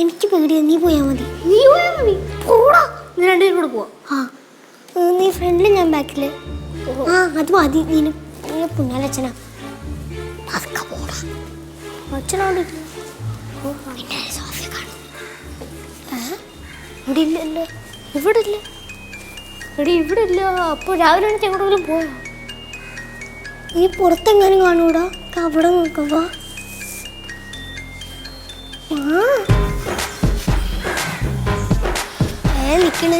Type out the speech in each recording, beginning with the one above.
എനിക്ക് പേടിയാ. നീ പോയാ മതി. നീ പോയാ മതി. പോടാ. നീ രണ്ടുപേരും കൂടെ പോവാ. ആ. നീ ഫ്രണ്ടിൽ ഞാൻ ബാക്കിൽ ആ അത് മതി. നീ പുന്നാലച്ഛനാ പതുക്കെ പോടാ. അച്ഛനവിടെ ഇല്ല. ഓ, പിന്നെ സോഫിയ കാണും. ഏ? ഇവിടെ ഇല്ലല്ലോ ഇവിടെ ഇല്ല. എടി ഇവിടെ ഇല്ല. അപ്പൊ രാവിലെ എണീറ്റ് എങ്ങോട്ടെങ്കിലും പോയോ? നീ പുറത്തെങ്ങാനും കാണൂടാ. അവിടെ നോക്കുമ്പോ ആ. ഏ നിക്കണ്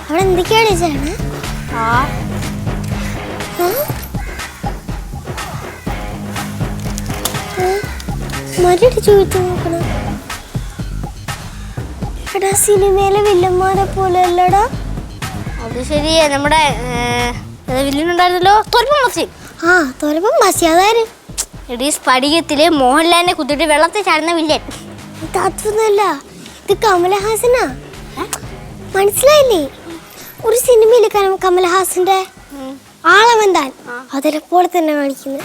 അവിടെ എന്തൊക്കെയാണ് ചേട്ടന്? ആ. മരടിച്ചു വിട്ടു നോക്കണം. എടാ സിനിമയിലെ വില്ലന്മാരെ പോലെ അല്ലടാ. അത് ശരിയാ. നമ്മുടെ വില്ലനുണ്ടായിരുന്നല്ലോ? തോൽപ്പം മസി ആ തോരപ്പം മസിയാതാര് എടീ സ്ഫടികത്തിൽ മോഹൻലാലിനെ കുത്തിട്ട് വെള്ളത്തിൽ ചാടുന്ന വില്ലൻ. ഇത് അതൊന്നുമല്ല ഇത് കമലഹാസനാ? മനസ്സിലായില്ലേ? ഒരു സിനിമയിലെ കമ- കമലഹാസന്റെ ആളവൻ താൻ അതിലെ പോലെ തന്നെ കാണിക്കുന്നത്.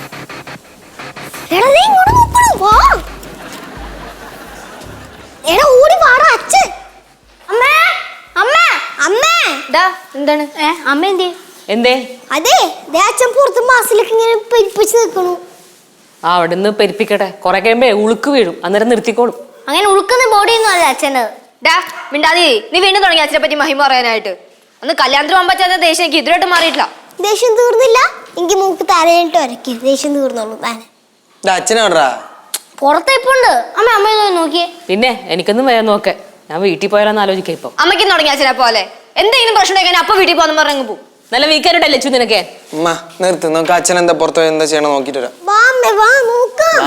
അവിടുന്ന് പെരിപ്പിക്കട്ടെ. കൊറേ കഴിയുമ്പോ ഉളുക്ക് വീഴും. അന്നേരം നിർത്തിക്കോളും. അങ്ങനെ ഉളുക്കുന്ന ബോഡി ഒന്നും അല്ല അച്ഛന്. ഡാ മിണ്ടാതി. നീ വീണ്ടും തുടങ്ങി അച്ഛനെ പറ്റി മഹിമ പറയാനായിട്ട്. അന്ന് കല്യാണത്തിന് പോകാൻ പറ്റാത്ത ദേഷ്യം എനിക്ക് ഇതുവരായിട്ട് മാറിയിട്ടില്ല. ദേഷ്യം തീർന്നില്ല. എനിക്ക് മൂക്ക് തലയിട്ട് ഒരക്കി. ദേഷ്യം തീർന്നോളൂ. അച്ഛനാണ്ടാ? അച്ഛനാടാ പുറത്ത് ഇപ്പൊ ഉണ്ട് അമ്മ അമ്മ നോക്കിയേ. പിന്നെ എനിക്കൊന്നും വരാൻ നോക്കെ. ഞാൻ വീട്ടിൽ പോയാലെന്ന് ആലോചിക്കാം ഇപ്പം. അമ്മയ്ക്കും തുടങ്ങി അച്ഛനെ പോലെ. എന്തെങ്കിലും പ്രശ്നം ഉണ്ടെങ്കിൽ അപ്പൊ വീട്ടിൽ പോകുന്ന പറഞ്ഞു പോകും നല്ല വീക്കായിട്ടല്ലേ ചു നിനക്ക്? അമ്മ നിർത്ത്. നമുക്ക് അച്ഛൻ എന്താ പുറത്ത് എന്താ ചെയ്യണം നോക്കിട്ട് വരാം. വാ നോക്കാം.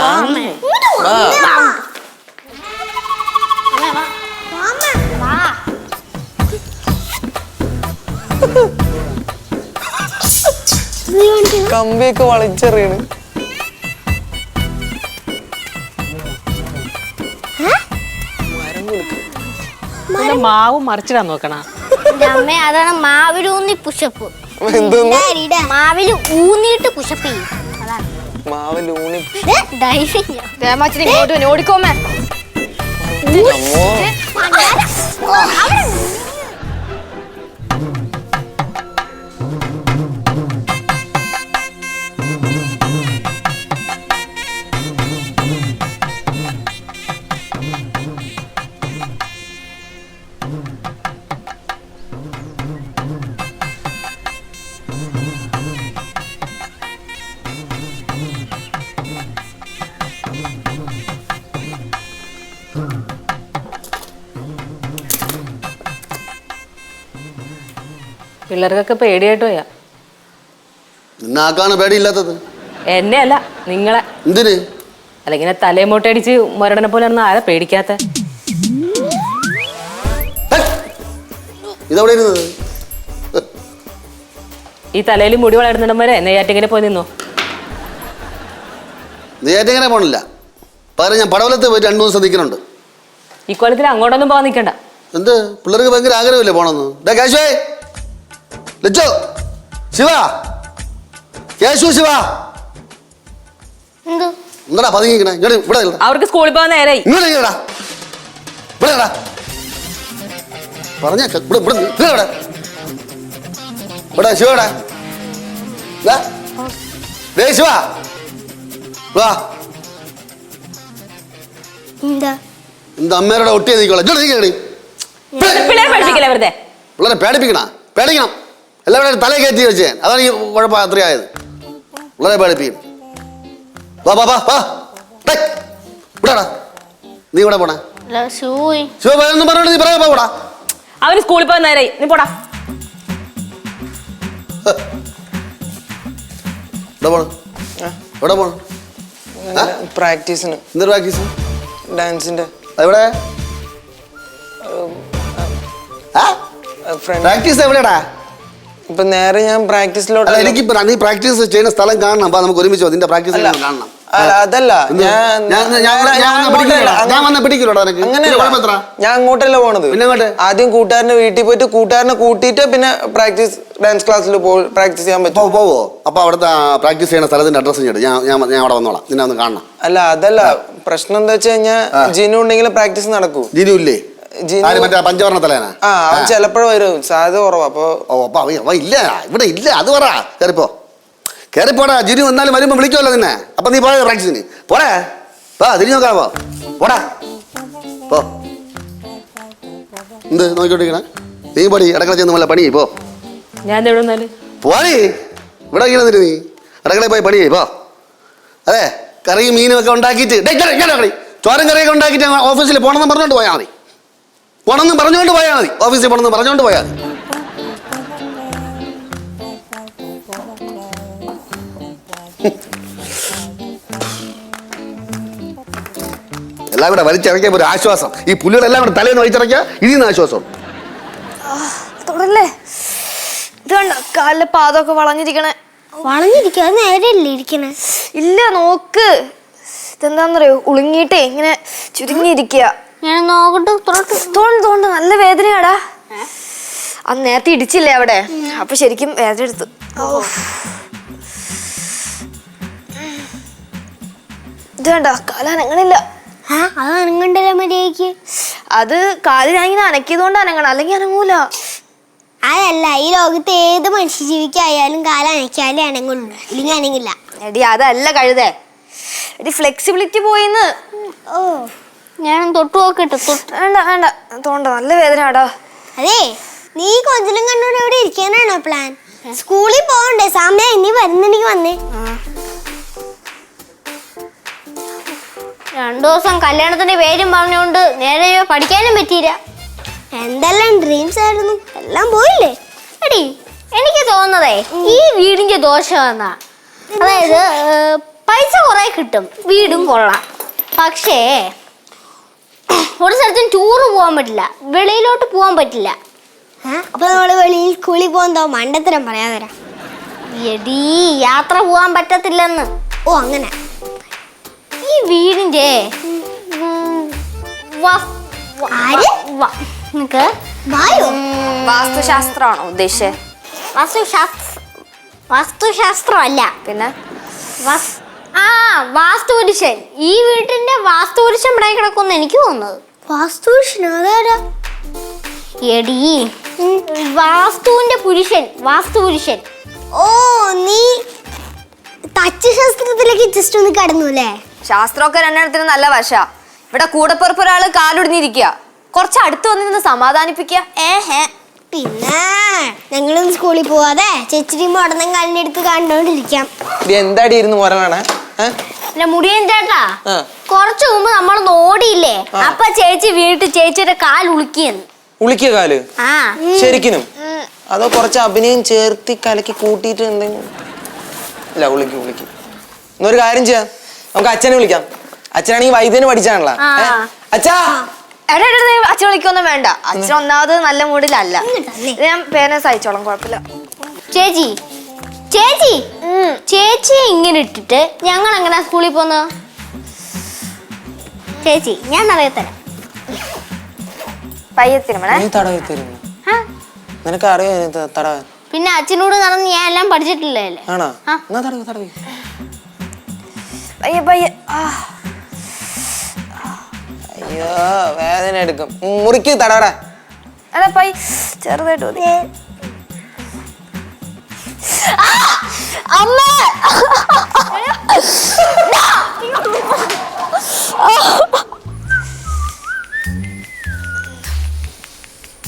കമ്പിയൊക്കെ വലിച്ചെറിയണ് നല്ല മാവ് മറിച്ചിടാൻ നോക്കണ. അമ്മേ പുഷപ്പ്. മാവിൽ ഊന്നിയിട്ട് പുഷപ്പ് ചെയ്യും. ഇങ്ങോട്ട് വന്ന് ഓടിക്കോമേ അമ്മോ. പിള്ളേർക്കൊക്കെ പേടിയായിട്ട് പോയാ. നിന്നാക്കാണ് പേടിയില്ലാത്തത്. എന്നെ അല്ല നിങ്ങളെ. എന്തിന്? അല്ല ഇങ്ങനെ തലയുമോട്ടടിച്ച് മരടനെ പോലെ ഒന്നും ആരാ പേടിക്കാത്ത? ഇതവിടെ ഇരുന്നത്? ഈ തലയിൽ മുടി വളർന്നിടന്മാരെ നെയ്യാറ്റിങ്ങനെ പോയി നിന്നോ? നെയ്യാറ്റിങ്ങനെ പോണില്ല. പകരം ഞാൻ പടവലത്ത് പോയി രണ്ടു ദിവസം നിൽക്കുന്നുണ്ട് ഈ കൊല്ലത്തിൽ അങ്ങോട്ടൊന്നും പോകാൻ നിൽക്കണ്ട. എന്ത്? പിള്ളേർക്ക് ഭയങ്കര ആഗ്രഹമില്ലേ പോണെന്ന്? ഡേ കേശുവേ! ലച്ചോ ശിവ. കേശു ശിവ. എന്ത്? എന്താടാ പതുങ്ങിക്കണേ ഇങ്ങോട്ട് ഇവിടെ നില്ലെടാ. അവർക്ക് സ്കൂളിൽ പോകാൻ നേരായി. ഇങ്ങോട്ട് ഇങ്ങടാ ഇവിടെ ഇടാ. പറഞ്ഞ ഇവിടെ ഇവിടെ നി- ഇവിടെ ഇവിടെ ഇവിടെ ശിവ ഇവിടെ ദാ. ദേ ശിവ. വാ. എന്താ? എന്താ അമ്മേരുടെ ഒട്ടി നീക്കോളാം ഇങ്ങോട്ട് നീക്കണേ പിള്ളേരെ പഠിപ്പിക്കില്ല വെറുതെ? പിള്ളേരെ പേടിപ്പിക്കണ പേടിക്കണം. എല്ലാവരും തല കയറ്റി വെച്ചേ. അതാണ് ഈ കുഴപ്പം അത്രയായത്. വളരെ പേടിപ്പിക്കും. വാ വാ വാ നീ ഇവിടെ പോണേ. പറഞ്ഞോണ്ട് നീ പറയാ പോടാ അവന് സ്കൂളിൽ പോകാൻ നേരായി. നീ പോടാ. ഇവിടെ പോണം? എവിടെ പോണം? പ്രാക്ടീസിന്. എന്തൊരു പ്രാക്ടീസ്? ഡാൻസിന്റെ എവിടെ? പ്രാക്ടീസ് എവിടെടാ ഇപ്പൊ നേരെ ഞാൻ പ്രാക്ടീസിലോട്ട് എനിക്ക് നീ പ്രാക്ടീസ് ചെയ്യുന്ന സ്ഥലം കാണണം. അപ്പൊ നമുക്ക് ഒരുമിച്ച് നിന്റെ പ്രാക്ടീസ് കാണണം. അതല്ല. ഞാൻ അങ്ങോട്ടല്ല, പോണത്? ആദ്യം കൂട്ടുകാരന്റെ വീട്ടിൽ പോയിട്ട് കൂട്ടുകാരനെ കൂട്ടിയിട്ട് പിന്നെ പ്രാക്ടീസ് ഡാൻസ് ക്ലാസ്സിൽ പ്രാക്ടീസ് ചെയ്യാൻ പറ്റും. പോവോ അപ്പൊ അവിടുത്തെ പ്രാക്ടീസ് ചെയ്യുന്ന സ്ഥലത്തിന്റെ അഡ്രസ് ഞാൻ ഞാൻ അവിടെ വന്നോളാം. നിന്നെ ഒന്ന് കാണണം. അല്ല അതല്ല. പ്രശ്നം എന്താ വെച്ച് കഴിഞ്ഞാൽ ജിനു ഉണ്ടെങ്കിൽ പ്രാക്ടീസ് നടക്കൂ. ജിനു ഇല്ലേ? പഞ്ചവർണ തലേനാ? ആ അവൻ ചിലപ്പോഴും വരും. സാധ്യത കുറവാ. അപ്പൊ ഓ അപ്പൊ അവ അവ ഇല്ല. ഇവിടെ ഇല്ല. അത് പറ. കയറിപ്പോ കയറിപ്പോടാ ജിനു എന്നാലും വരുമ്പോ വിളിക്കുമല്ലോ നിന്നെ. അപ്പൊ നീ പോയ പ്രാക്ടീസിന് പോടാ. വാ തിരിഞ്ഞു നോക്കാവോ പോടാ. പോ. എന്ത്? നോക്കിക്കൊണ്ടിരിക്കണ? നീ പടി. ഇടക്കള ചെന്ന് നല്ല പണി പോ. ഞാൻ എവിടെ പോടി. ഇവിടെ ഇങ്ങനെ നീ. പോയി പണി പോ. അതെ. കറിയും മീനും ഒക്കെ ഉണ്ടാക്കിയിട്ട് ചോരം കറിയൊക്കെ ഉണ്ടാക്കിയിട്ട് ഓഫീസിൽ പോകണമെന്ന് പറഞ്ഞോണ്ട് പോയാൽ മതി. പോകണമെന്ന് പറഞ്ഞുകൊണ്ട് പോയാൽ മതി. ഓഫീസിൽ പോകണമെന്ന് പറഞ്ഞുകൊണ്ട് പോയാൽ മതി. എല്ലാം കൂടെ വലിച്ചിറക്കിയപ്പോ ഒരു ആശ്വാസം. ഈ പുല്ലുകളെല്ലാം കൂടെ തലേന്ന് വലിച്ചിറക്കിയ ഇതിൽ നിന്ന് ആശ്വാസം ഇത് കണ്ട? കാലിലെ പാദമൊക്കെ വളഞ്ഞിരിക്കണേ. വളഞ്ഞിരിക്കുക അത് നേരെയല്ലേ ഇരിക്കണേ? ഇല്ല നോക്ക്. ഇതെന്താന്നറിയോ? ഉളുങ്ങിയിട്ടേ ഇങ്ങനെ ചുരുങ്ങിയിരിക്കുക ഞാൻ നോക്കട്ടെ തോണ്ട് തോണ്ട്. നല്ല വേദനയാടാ. അന്ന് നേരത്തെ ഇടിച്ചില്ലേ അവിടെ? അപ്പൊ ശരിക്കും വേദന എടുത്തു. ഇത് വേണ്ട കാല അനങ്ങണില്ല. അത് അനങ്ങണ്ടല്ലോ മര്യാദയ്ക്ക് അത് കാൽ ഞാൻ ഇങ്ങനെ അനക്കിയതുകൊണ്ട് അനങ്ങണം. അല്ലെങ്കിൽ അനങ്ങൂല. അതല്ല ഈ ലോകത്ത് ഏത് മനുഷ്യ ജീവിക്കായാലും കാലം അനക്കാലേ അനങ്ങുള്ളൂ. ഇല്ലെങ്കിൽ അനങ്ങില്ല. എടി അതല്ല കഴുതേ. എടി ഫ്ലെക്സിബിലിറ്റി പോയിന്ന്. ഓ. ഞാൻ തൊട്ട് നോക്കട്ടെ തൊട്ട് വേണ്ട വേണ്ട. തോണ്ട നല്ല വേദനയാടാ. അതെ നീ കൊഞ്ചിലും കണ്ണൂർ എവിടെ ഇരിക്കാനാണോ പ്ലാൻ സ്കൂളിൽ പോകണ്ടേ? സമയം ഇനി വരുന്നെനിക്ക് വന്നേ. രണ്ടു ദിവസം കല്യാണത്തിന്റെ പേരും പറഞ്ഞുകൊണ്ട് നേരെ പഠിക്കാനും പറ്റിയില്ല. എന്തെല്ലാം ഡ്രീംസ് ആയിരുന്നു? എല്ലാം പോയില്ലേ? എടി എനിക്ക് തോന്നുന്നതേ ഈ വീടിന്റെ ദോഷം എന്നാ അതായത് പൈസ കുറെ കിട്ടും. വീടും കൊള്ളാം. പക്ഷേ ഒരു സ്ഥലത്തും ടൂറ് പോകാൻ പറ്റില്ല. വെളിയിലോട്ട് പോകാൻ പറ്റില്ല. അപ്പൊ നമ്മൾ വെളിയിൽ കുളി പോകുന്നതോ മണ്ടത്തരം പറയാതെ എടീ യാത്ര പോകാൻ പറ്റത്തില്ലെന്ന്. ഓ അങ്ങനെ. ഈ വീടിന്റെ ഉം, വ- വ- ആര്? വ- വായോ? വാസ്തുശാസ്ത്രമാണോ ഉദ്ദേശിച്ചത് വാസ്തുശാസ്ത്ര വാസ്തുശാസ്ത്രമല്ല. പിന്നെ? വസ്- ആ വാസ്തുപുരുഷൻ. ഈ വീട്ടിന്റെ വാസ്തുപുരുഷൻ ഇവിടെ കിടക്കുന്നു എനിക്ക് തോന്നുന്നത്. വാസ്തുപുരുഷൻ? അതാരാ? എടി വാസ്തുവിന്റെ പുരുഷൻ വാസ്തുപുരുഷൻ. ഓ നീ തച്ചുശാസ്ത്രത്തിലേക്ക് ജസ്റ്റ് ഒന്ന് കടന്നു അല്ലേ ശാസ്ത്രമൊക്കെ രണ്ടെണ്ണത്തിന് നല്ല വശ. ഇവിടെ കൂടപ്പുറപ്പ് ഒരാൾ കാലൊടിഞ്ഞിരിക്കുക കുറച്ച് അടുത്ത് വന്നിരുന്ന് സമാധാനിപ്പിക്കുക. ഏഹേ പിന്നെ ഞങ്ങളും സ്കൂളിൽ പോവാതെ ചേച്ചിരി മോടനം കാലിനെടുത്ത് കണ്ടോണ്ടിരിക്കാം. ഇത് എന്താടി ഇരുന്ന് പോരാനാണ് പിന്നെ മുടിയൻ ചേട്ടാ. കുറച്ചു മുമ്പ് നമ്മൾ ഓടിയില്ലേ? അപ്പൊ ചേച്ചി വീട്ടിൽ ചേച്ചിയുടെ കാൽ ഉളുക്കിയെന്ന്. ഉളിക്കുക കാൽ? ആ. ശരിക്കിനും? അതോ കുറച്ച് അഭിനയം ചേർത്തി കലക്കി കൂട്ടിയിട്ട് എന്തെങ്കിലും? ഇല്ല ഉളിക്ക് ഉളിക്ക്. എന്നൊരു കാര്യം ചെയ്യാം. നമുക്ക് അച്ഛനെ വിളിക്കാം. അച്ഛനാണെങ്കിൽ വൈദ്യന് പഠിച്ചാണല്ലോ. അച്ഛാ! എടാ എടാ, നീ അച്ഛൻ വിളിക്കൊന്നും വേണ്ട. അച്ഛൻ ഒന്നാമത് നല്ല മൂഡിലല്ല ഇത് ഞാൻ പേന സഹിച്ചോളാം കുഴപ്പമില്ല. ചേച്ചി ചേച്ചി? ചേച്ചി ഇങ്ങനെ ഇട്ടിട്ട് ഞങ്ങൾ എങ്ങനെ സ്കൂളിൽ പോന്നു? ചേച്ചി ഞാൻ നീ തരുന്നു ആ, നിനക്ക് അറിയാം തടവാൻ. പിന്നെ അച്ഛനോട് നടന്ന് ഞാൻ എല്ലാം പഠിച്ചിട്ടില്ലേ? ആണോ? ആ. എന്നാ തടവി തടവി. പയ്യെ പയ്യെ. ആ. അയ്യോ വേദന എടുക്കും. ഉം, മുറിക്ക് തടവടാ. എടാ ചെറുതായിട്ട് മതി അമ്മ!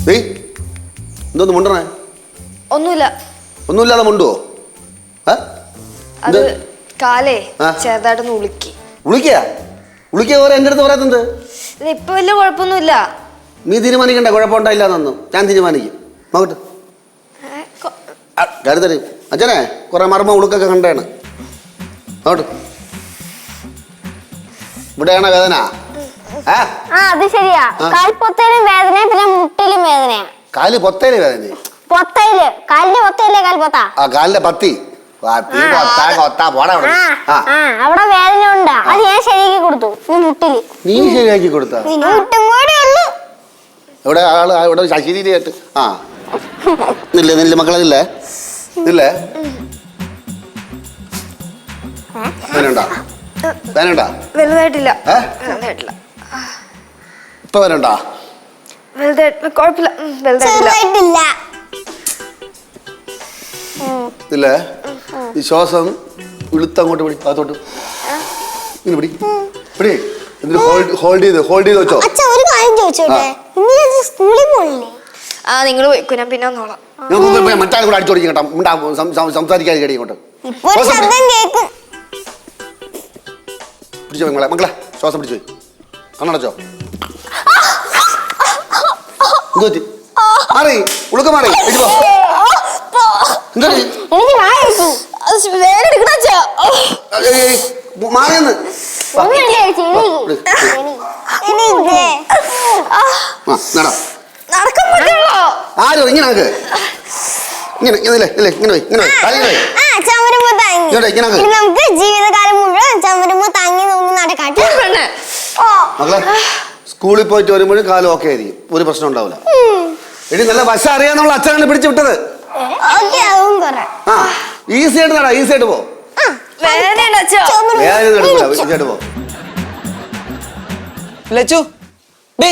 നീ എന്തോന്ന് മുണ്ടണേ. ഒന്നുമില്ല. ഒന്നുമില്ലാതെ മുണ്ടുവോ? ഏ? അത് കാലേ ആ. ചെറുതായിട്ടൊന്ന് ഉളുക്കി. വിളിക്കുക വിളിക്കുക ഓരോ എന്റെ അടുത്ത് പറയാത്തത് ഇത് ഇപ്പൊ വലിയ കുഴപ്പമൊന്നുമില്ല. നീ തീരുമാനിക്കണ്ട ഞാൻ തീരുമാനിക്കും. നോക്കട്ടെ. ഏ, കരുതരും അച്ഛനെ കുറെ മർമ്മ ഉളുക്കൊക്കെ കണ്ടാണ്. നോട്ട് ഇവിടെയാണ് വേദന? ആ അത് ശരിയാ. വേദന പിന്നെ മുട്ടിലും വേദനയാ. കാൽ പൊത്തേൽ വേദന പൊത്തയിൽ കാലിന്റെ പൊത്തയില്ലേ കാൽപ്പൊത്ത ആ കാലിന്റെ പത്തി. പത്തി കൊത്ത കൊത്ത പോടാ അവിടെ. ആ ആ. അവിടെ വേദന ഉണ്ടാ അത് ഞാൻ ശരിയാക്കി കൊടുത്തു ഈ മുട്ടിൽ. നീ ശരിയാക്കി കൊടുത്ത? ഇനി മുട്ടും കൂടെ ഉള്ളു. ഇവിടെ ആൾ? ആ, ഇവിടെ ശശിരിയായിട്ട് ആ. നില്ല നില്ല മക്കളെ നില്ലേ. നില്ലേ വേനണ്ടാ വേനണ്ടാ വലുതായിട്ടില്ല. ഏ? വലുതായിട്ടില്ല. ഇപ്പൊ വേനണ്ടാ വലുതായിട്ട് കുഴപ്പമില്ല. ഉം, വലുതായിട്ടില്ല. ചെറുതായിട്ടില്ല. ഇല്ലേ? ഈ ശ്വാസം ഇളുത്തങ്ങോട്ട് പിടി അകത്തോട്ട്. ഇങ്ങനെ പിടി. പിടി. എന്നിട്ട് ഹോൾഡ് ഹോൾഡ് ചെയ്ത് ഹോൾഡ് ചെയ്ത് വെച്ചോ. ഒരു കാര്യം ചോദിച്ചോട്ടെ? സ്കൂളിൽ പോണില്ലേ? ആ നിങ്ങൾ പോയിക്കോ ഞാൻ പിന്നെ വന്നോളാം. മറ്റാൾ കൂടെ അടിച്ചോടിക്കും കേട്ടോ. മിണ്ടാ, സം- സം- സംസാരിക്കാതെ ഇങ്ങോട്ട്. ഇപ്പൊ ഒരു ശബ്ദം കേക്കും. പിടിച്ചോ നിങ്ങളെ മക്കളെ ശ്വാസം പിടിച്ചു. കണ്ണടച്ചോ. എന്ത് പറ്റി? മാറി ഉളുക്ക മാറി. എഴുതി. എന്താ? എനിക്ക് വായ വെച്ചു വേനെടുക്കണച്ചാ ഏയ്, ഏയ്, മാറിയെന്ന്. വാ. ആരും ഇങ്ങനെ ആക്ക് ഇങ്ങനെ ഇങ്ങനെ ഇല്ലേ, ഇങ്ങനെ പോയി ഇങ്ങനെ പോയി പോയി. ആ ചമരുമ്പോ താങ്ങി. ഇങ്ങോട്ട് ഇങ്ങനെ ആക്ക്. ഇനി നമുക്ക് ജീവിതകാലം മുഴുവൻ ചമരുമ്പോ താങ്ങി നോക്കി നടക്കാട്ടെ പെണ്ണ്. മക്കളെ സ്കൂളിൽ പോയിട്ട് വരുമ്പോഴും കാലം ഓക്കെ ആയിരിക്കും. ഒരു പ്രശ്നം ഉണ്ടാവില്ല. എടി നല്ല വശ അറിയാന്നുള്ള അച്ഛനാണ് പിടിച്ചു വിട്ടത്. ഓക്കെ ആവും കൊറേ. ആ ഈസി ആയിട്ട് നടാ ഈസി ആയിട്ട് പോ. ഈസി ആയിട്ട് ലച്ചു ഡേ.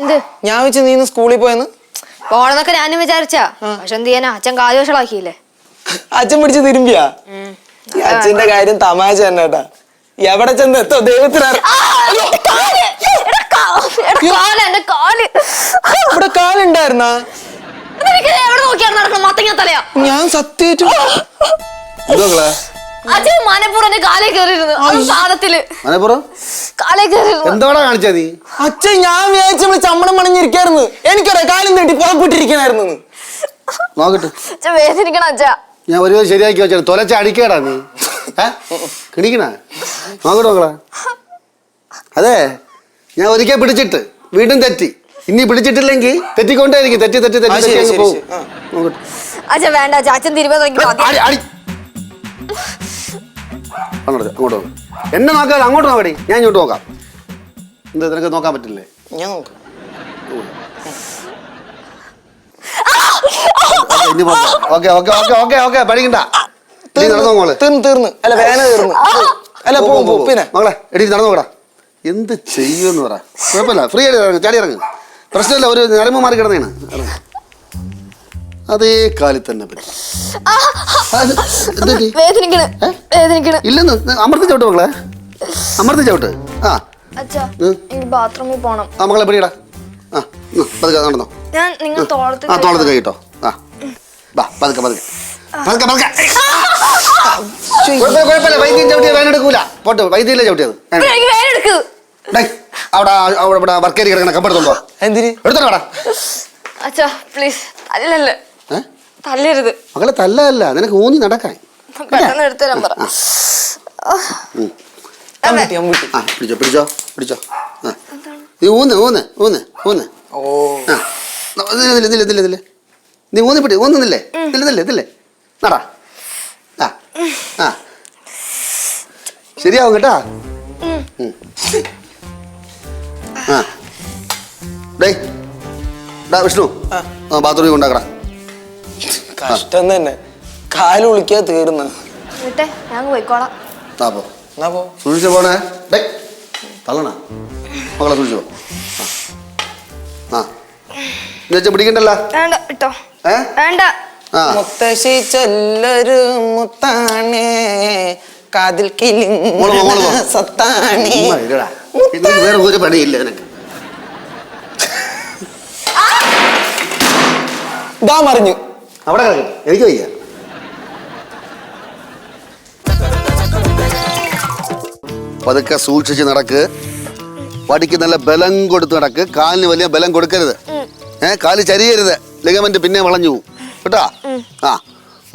എന്ത്? ഞാൻ വെച്ച് നീ സ്കൂളിൽ പോയെന്ന്? പോണെന്നൊക്കെ ഞാനും വിചാരിച്ചാ. പക്ഷെ എന്ത് ചെയ്യാനാ? അച്ഛൻ കാലുവശളാക്കിയില്ലേ അച്ഛൻ പിടിച്ച് തിരുമ്പിയാ? ഈ അച്ഛന്റെ കാര്യം തമാശ തന്നെ കേട്ടാ. എവിടെ ചെന്ന് എത്തോ? ഇവിടെ കാലുണ്ടായിരുന്നാ? തലയാ. ഞാൻ സത്യേറ്റു കാലേ കയറിയിരുന്നു മനപ്പുറം? കാലേ കയറിയിരുന്നു എന്തോടാ കാണിച്ചാ നീ? അച്ഛൻ ഞാൻ വിചാരിച്ച നമ്മൾ ചമ്മണം മണിഞ്ഞിരിക്കായിരുന്നു എനിക്കറിയാം കാലും നീട്ടി പുറപ്പെട്ടിരിക്കണായിരുന്നു നോക്കട്ടെ. അച്ഛൻ വേദനിക്കണം അച്ഛാ. ഞാൻ ഒരു ശരിയാക്കി വെച്ചാൽ തൊലച്ച അടിക്കേടാ നീ. കിണിക്കണ? നോക്കട്ടെ അതെ ഞാൻ ഒരിക്കൽ പിടിച്ചിട്ട് വീണ്ടും തെറ്റി. ഇനി പിടിച്ചിട്ടില്ലെങ്കിൽ തെറ്റിക്കൊണ്ടേയിരിക്കും. തെറ്റി തെറ്റി തെറ്റി തെറ്റി അങ്ങ് പോകും. നോക്കട്ടെ. അച്ഛൻ വേണ്ട അച്ഛൻ അച്ഛൻ അങ്ങോട്ട് അങ്ങോട്ട് നോക്ക്. എന്നെ നോക്കാതെ അങ്ങോട്ട് നോക്കടി. ഞാൻ ഇങ്ങോട്ട് നോക്കാം. എന്ത് നിനക്ക് നോക്കാൻ പറ്റില്ലേ? ഞാൻ നോക്കാം. Okay okay okay okay okay പഠിക്കണ്ട ഇനി നടന്നു മോൾ. തീർന്ന് തീർന്ന്. അല്ല വേന തീർന്നു. അല്ല പോ, പോ, പിന്നെ? മകളെ എടി എന്ത് ചെയ്യുമെന്ന് പറ. കുഴപ്പമില്ല. ഫ്രീ ആയിട്ട് ചാടി ഇറങ്ങ്. പ്രശ്നമില്ല ഒരു നരമ്പ് മാറി കിടന്നേണ്. അതേ കാലിൽ തന്നെ പറ്റി? വേദനിക്കണ്? വേദനിക്കണ്. ഇല്ലെന്ന് അമർത്തി ചവിട്ട് മക്കളെ. അമർത്തി ചവിട്ട്. ആ. ബാത്റൂമിൽ പോണം. ആ മകളെ പിടിയടാ ആ ഉം, പതുക്കെ നടന്നോ ഞാൻ നിങ്ങൾ തോളത്ത് ആ തോളത്ത് കഴിട്ടോ ആ. വാ പതുക്കെ പതുക്കെ. പതുക്കെ പതുക്കെ. കുഴപ്പമില്ല. കുഴപ്പമില്ല വൈദ്യം ചവിട്ടിയത് വേനെടുക്കൂല പോട്ട് വൈദ്യയിലെ ചവിട്ടിയത്? അവിടെ അവിടെ ഇവിടെ വർക്കേരി കിടക്കണ കമ്പെടുത്തുണ്ടോ എന്തിന്? എടുത്തോടാ അച്ഛാ പ്ലീസ് തല്ലല്ലേ ഏ തല്ലരുത്. മകളെ തല്ലല്ല നിനക്ക് ഊന്നി നടക്കാൻ. പെട്ടെന്ന് എടുത്തു തരാൻ പറ. അമ്പൂട്ടി അമ്പൂട്ടി ആ പിടിച്ചോ പിടിച്ചോ പിടിച്ചോ. ആ. നീ ഊന്ന് ഊന്ന് ഊന്ന് ഊന്ന്. ഓ. ആ. നീ ഊന്നി പിടി ഊന്നുന്നില്ലേ നടാ. ആ. ആ. ശരിയാവും കേട്ടാ. ഉം. ആ. ഡേയ്. ഡാ വിഷ്ണു. ആ. ബാത്റൂമിൽ കൊണ്ടാക്കടാ കഷ്ടം തന്നെ. കാൽ വിളിക്കാ തീർന്ന്. വിട്ടെ ഞാൻ പോയിക്കോളാം. പോ. എന്നാ പോ. സൂക്ഷിച്ച് പോണേ. ഡേ തള്ളണ. മകളെ സൂക്ഷിച്ച് പോ. ആ എന്ന് വെച്ചാൽ പിടിക്കണ്ടല്ല? വേണ്ട വിട്ടോ ഏ? വേണ്ട. ആ. മുത്തശ്ശി ചൊല്ലൊരു മുത്താണേ. കാതിൽ മോൾ പോ, മോൾ പോ. കിളിങ്ങ സത്താണേ. ഉമ്മ ഇരടാ. ഇതിന് വേറെ ഒരു പണിയില്ല നിനക്ക്. ഇതാ മറിഞ്ഞു. അവിടെ കിടക്കട്ടെ എനിക്ക് വയ്യ. പതുക്കെ സൂക്ഷിച്ച് നടക്ക്. വടിക്ക് നല്ല ബലം കൊടുത്ത് നടക്ക്. കാലിന് വലിയ ബലം കൊടുക്കരുത്. ഏ കാൽ ചരിയരുത്. ലിഗമെന്റ് പിന്നെ വളഞ്ഞു പോകും കേട്ടോ? ആ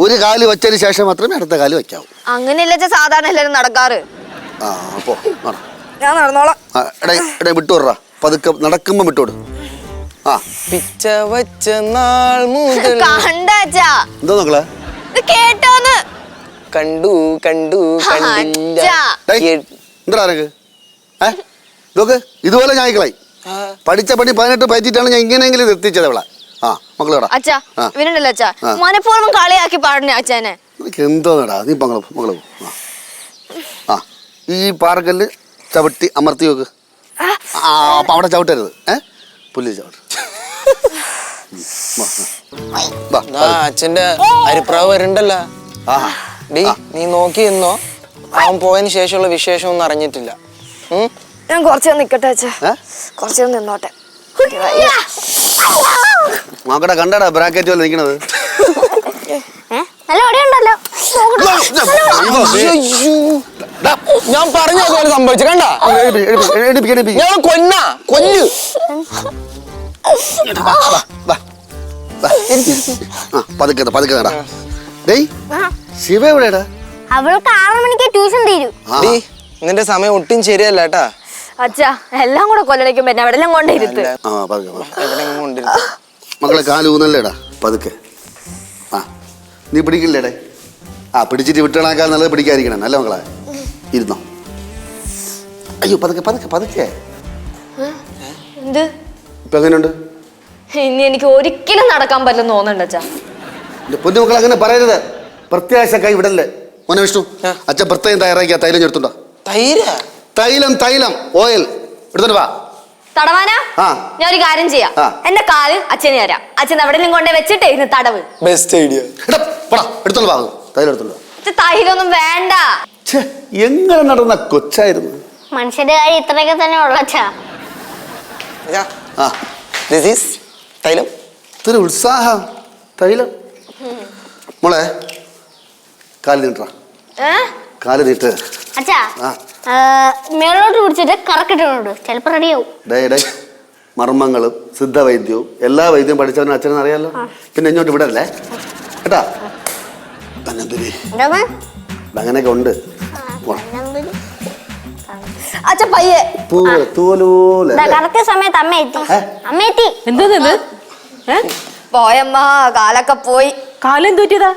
ഒരു കാൽ വെച്ചതിന് ശേഷം മാത്രമേ അടുത്ത കാൽ വെക്കാവൂ അങ്ങനെയല്ല സാധാരണ എല്ലാവരും നടക്കാറ്? ആ അപ്പോ ഞാൻ നടന്നോളാം. എടേ എടേ പതുക്കെ നടക്കുമ്പോ വിട്ടുവിട് ആ പിച്ച വച്ച നാൾ മുതൽ എന്താ എന്തോ നോക്കളെ ഇത് കേട്ടോന്ന്. കണ്ടു കണ്ടു കണ്ടില്ല. ഡേയ്, എ- എന്താ നിനക്ക്. ഏ? നോക്ക് ഇതുപോലെ ഞാൻ കളായി. ആ, പഠിച്ച പണി പതിനെട്ട് പറ്റിയിട്ടാണ് ഞാൻ ഇങ്ങനെയെങ്കിലും ഇത് എത്തിച്ചത് അവളെ. ആ മക്കളെടാ അച്ഛാ ആ. ഇവനുണ്ടല്ലോ അച്ഛാ. ആ. മനഃപൂർവം കളിയാക്കി പാടണേ അച്ഛനെ. നിനക്ക് എന്തോന്നടാ? നീ മകളെ മകളെ പോ. ആ. ആ. ഈ പാറക്കല്ല് ചവിട്ടി അമർത്തി നോക്ക് ആ. അപ്പം അവിടെ ചവിട്ടരുത്. ഏ? പുല്ല് ചവിട്ട് അച്ഛന്റെ അരിപ്രാവ് വരുന്നുണ്ടല്ലോ ആ ഡീ നീ നോക്കി നിന്നോ അവൻ പോയതിനു ശേഷമുള്ള വിശേഷം ഒന്നും അറിഞ്ഞിട്ടില്ല ഞാൻ കുറച്ച് നിക്കട്ടെ അച്ഛാ കുറച്ച് നിന്നോട്ടെ നോക്കടാ കണ്ടടാ ബ്രാക്കറ്റ് പോലെ നിക്കണത് ഞാൻ പറഞ്ഞു അതുപോലെ സംഭവിച്ചു കണ്ടാ ഞാൻ കൊന്ന കൊല്ല് പതുക്കെ പതുക്കെ നടാ ഡേയ് ശിവ എവിടെടാ അവൾക്ക് ആറ് മണിക്ക് ട്യൂഷൻ തീരും. ഡീ നിന്റെ സമയം ഒട്ടും ശരിയല്ല കേട്ടാ. അച്ഛാ എല്ലാം കൂടെ കൊല്ലടിക്കും പിന്നെ എവിടെല്ലാം കൊണ്ടിരുത്ത് ആ പതുക്കെ പതുക്കെ. എവിടെയെങ്കിലും കൊണ്ടിരുന്നു മക്കളെ കാൽ ഊന്നല്ലേടാ? പതുക്കെ. ആ നീ പിടിക്കില്ലേടേ? ആ പിടിച്ചിട്ട് വിട്ടണാക്കാൻ നല്ലത് പിടിക്കാതിരിക്കണം. അല്ലേ മക്കളെ? ഇരുന്നോ. അയ്യോ പതുക്കെ പതുക്കെ പതുക്കെ. എന്ത്? ഇപ്പൊ എങ്ങനെയുണ്ട്? ഇനി എനിക്ക് ഒരിക്കലും നടക്കാൻ പറ്റില്ലെന്ന് തോന്നുന്നുണ്ട് അച്ഛാ. എന്റെ പൊന്നു മക്കൾ അങ്ങനെ പറയരുത്. പ്രത്യാശ കൈ വിടല്ലേ? മോനെ വിഷ്ണു അച്ഛൻ പ്രത്യേകം തയ്യാറാക്കിയ തൈലം എടുത്തുണ്ടോ തൈര? തൈലം തൈലം ഓയിൽ. എടുത്തോണ്ട് വാ. തടവാനാ? ആ. ഞാൻ ഒരു കാര്യം ചെയ്യാം. ആ. എന്റെ കാൽ അച്ഛന് തരാം. അച്ഛൻ എവിടെയെങ്കിലും കൊണ്ടേ വെച്ചിട്ടേ ഇരുന്ന് തടവ്. ബെസ്റ്റ് ഐഡിയ എടാ പോടാ എടുത്തോണ്ട് വാ. തൈലം എടുത്തോണ്ട് വാ. അച്ഛൻ തൈലൊന്നും വേണ്ട. ഛേ എങ്ങനെ നടന്ന കൊച്ചായിരുന്നു? മനുഷ്യന്റെ കാര്യം ഇത്രയൊക്കെ തന്നെ ഉള്ളച്ചാ ആ ദിസ് ഈസ് തൈലം. ഇത്ര ഉത്സാഹം. തൈലം. മോളെ കാൽ നീട്ടാ കാൽ നീട്ട്. അച്ഛാ മേളോട്ട് പിടിച്ചിട്ട് കറക്കിട്ടുണ്ട് റെഡിയാവും. Day day. മർമ്മങ്ങളും സിദ്ധവൈദ്യവും എല്ലാ വൈദ്യവും പഠിച്ചവനും അച്ഛനും അറിയാലോ? പിന്നെ ഇങ്ങോട്ട് വിടല്ലേ? കേട്ടാ? അങ്ങനെയൊക്കെ ഉണ്ട്. അച്ഛൻ പയ്യെ. തൂവലൂല കറക്റ്റ് സമയത്ത് അമ്മ എത്തി? അമ്മ എത്തി. എന്താ ഇത്? ഏ? പോയമ്മ കാലൊക്കെ പോയി. കാലം തൂറ്റിയതാ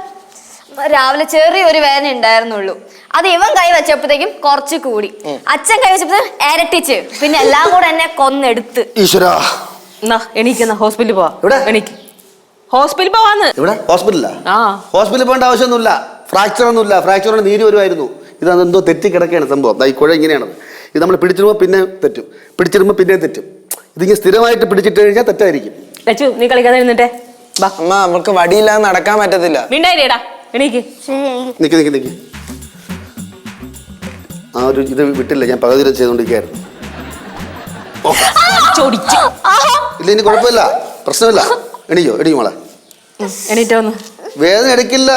രാവിലെ ചെറിയൊരു വേദന ഉണ്ടായിരുന്നുള്ളൂ. അത് ഇവൻ കൈ വെച്ചപ്പോഴത്തേക്കും കുറച്ച് കൂടി. അച്ഛൻ കൈ വെച്ചപ്പോഴത്തേക്കും ഇരട്ടിച്ച്. പിന്നെ എല്ലാം കൂടെ എന്നെ കൊന്നെടുത്ത്. ഈശ്വരാ. എന്നാ എണീക്കെന്നാ ഹോസ്പിറ്റലിൽ പോവാ. എവിടെ? എണീക്ക്. ഹോസ്പിറ്റലിൽ പോവാന്ന്. ഇവിടെ ആ. ഹോസ്പിറ്റലിൽ പോകേണ്ട ആവശ്യമൊന്നുമില്ല. ഫ്രാക്ചർ ഒന്നുമില്ല ഫ്രാക്ചർ നീര് വരുമായിരുന്നു. ഇത് അതെന്തോ തെറ്റി കിടക്കുകയാണ് സംഭവം. ദാ ഈ കുഴ ഇങ്ങനെയാണ് ഇത് നമ്മൾ പിടിച്ചിടുമ്പോൾ പിന്നെ തെറ്റും. പിടിച്ചിടുമ്പോൾ പിന്നെ തെറ്റും. ഇതിങ്ങനെ സ്ഥിരമായിട്ട് പിടിച്ചിട്ട് കഴിഞ്ഞാൽ തെറ്റായിരിക്കും. ലച്ചു നീ കളിക്കാതെ ഇരുന്നിട്ടെ. അമ്മ അവൾക്ക് വടിയില്ലാതെ നടക്കാൻ പറ്റത്തില്ല. മിണ്ടായില്ലേടാ എണീക്ക്. നിക്ക് നിക്ക് നിക്ക്. ആ ഒരു ഇത് വിട്ടില്ല ഞാൻ പകുതി വരെ ചെയ്തുകൊണ്ടിരിക്കുകയായിരുന്നു ഇല്ല ഇനി കുഴപ്പമില്ല. പ്രശ്നമില്ല. എണീക്കോ എണീക്കോ മോളെ. എണീറ്റോന്ന് വേദന എടുക്കില്ല.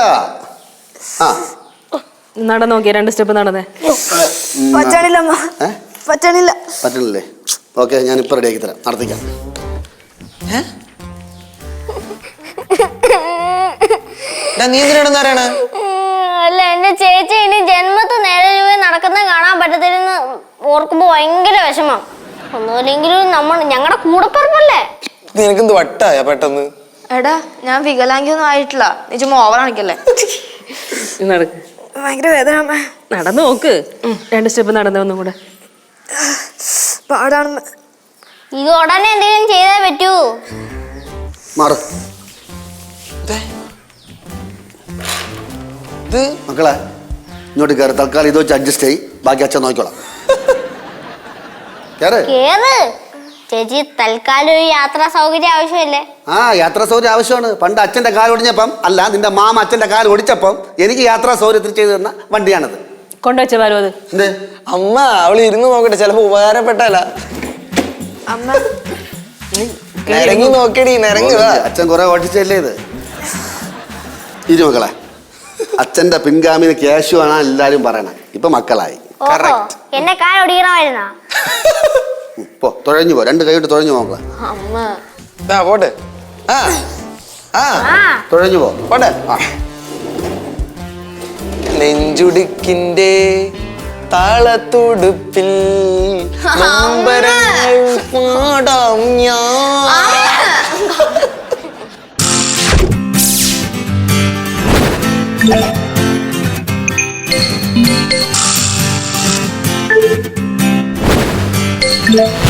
ആ. നടന്നു നോക്കിയ രണ്ട് സ്റ്റെപ്പ് നടന്നേ. പറ്റണില്ലമ്മ ഏ? പറ്റണില്ല പറ്റണില്ലേ? ഓക്കെ ഞാൻ ഇപ്പം റെഡിയാക്കി തരാം. നടത്തിക്കാം. എടാ, നീ എന്തിനാണെന്ന് അറിയണേ അല്ല എന്റെ ചേച്ചി ഇനി ജന്മത്ത് നേരെ ചൊവ്വേ നടക്കുന്നത് കാണാൻ പറ്റത്തില്ലെന്ന് ഓർക്കുമ്പോ ഭയങ്കര വിഷമം. ഒന്നുമില്ലെങ്കിലും നമ്മൾ ഞങ്ങളുടെ കൂടപ്പറപ്പല്ലേ? നിനക്കെന്ത് വട്ടായ പെട്ടെന്ന്? എടാ ഞാൻ വികലാംഗിയൊന്നും ആയിട്ടില്ല. നീ ചുമ്മാ ഓവർ നടക്ക്. ഭയങ്കര വേദന അമ്മ നടന്നു നോക്ക്. രണ്ട് സ്റ്റെപ്പ് നടന്നു ഒന്നും കൂടെ. പാടാണെന്ന് ഇത് ഉടനെ എന്തെങ്കിലും ചെയ്തേ പറ്റൂ. മാറ. മക്കളെ ഇങ്ങോട്ട് കയറി തൽക്കാലം ഇത് വെച്ച് അഡ്ജസ്റ്റ് ആയി ബാക്കി അച്ഛൻ നോക്കിക്കോളാം. കേറ്. കേറ്. ചേച്ചി തൽക്കാലം ഒരു യാത്രാ സൗകര്യം ആവശ്യമല്ലേ? ആ യാത്രാ സൗകര്യം ആവശ്യമാണ്. പണ്ട് അച്ഛന്റെ കാൽ ഒടിഞ്ഞപ്പം അല്ല നിന്റെ മാമ അച്ഛന്റെ കാൽ ഒടിച്ചപ്പം എനിക്ക് യാത്രാ സൗകര്യത്തിൽ ചെയ്തു തന്ന വണ്ടിയാണത്. കൊണ്ടുവച്ച പാലോ അത്? എന്ത്? അമ്മ അവൾ ഇരുന്ന് നോക്കട്ടെ ചിലപ്പോ ഉപകാരപ്പെട്ടല്ല അമ്മ. നിരങ്ങി നോക്കടി നിരങ്ങി വാ അച്ഛൻ കുറെ ഓടിച്ചല്ലേ ഇത്? ഇരു മക്കളെ അച്ഛന്റെ പിൻഗാമിന് കേശു ആണ് എല്ലാരും പറയണേ. ഇപ്പൊ മക്കളായി. ഓഹോ എന്നെ കാൽ ഒടിയണമായിരുന്നാ പോ തുഴഞ്ഞു പോ. രണ്ട് കൈ കൊണ്ട് തുഴഞ്ഞു പോകാം അമ്മ. ദാ പോട്ടെ. ആ ആ തുഴഞ്ഞു പോ. പോട്ടെ. ആ. നെഞ്ചുടുക്കിന്റെ താളത്തുടുപ്പിൽ പാടാം ഞാൻ. Yeah. Thank.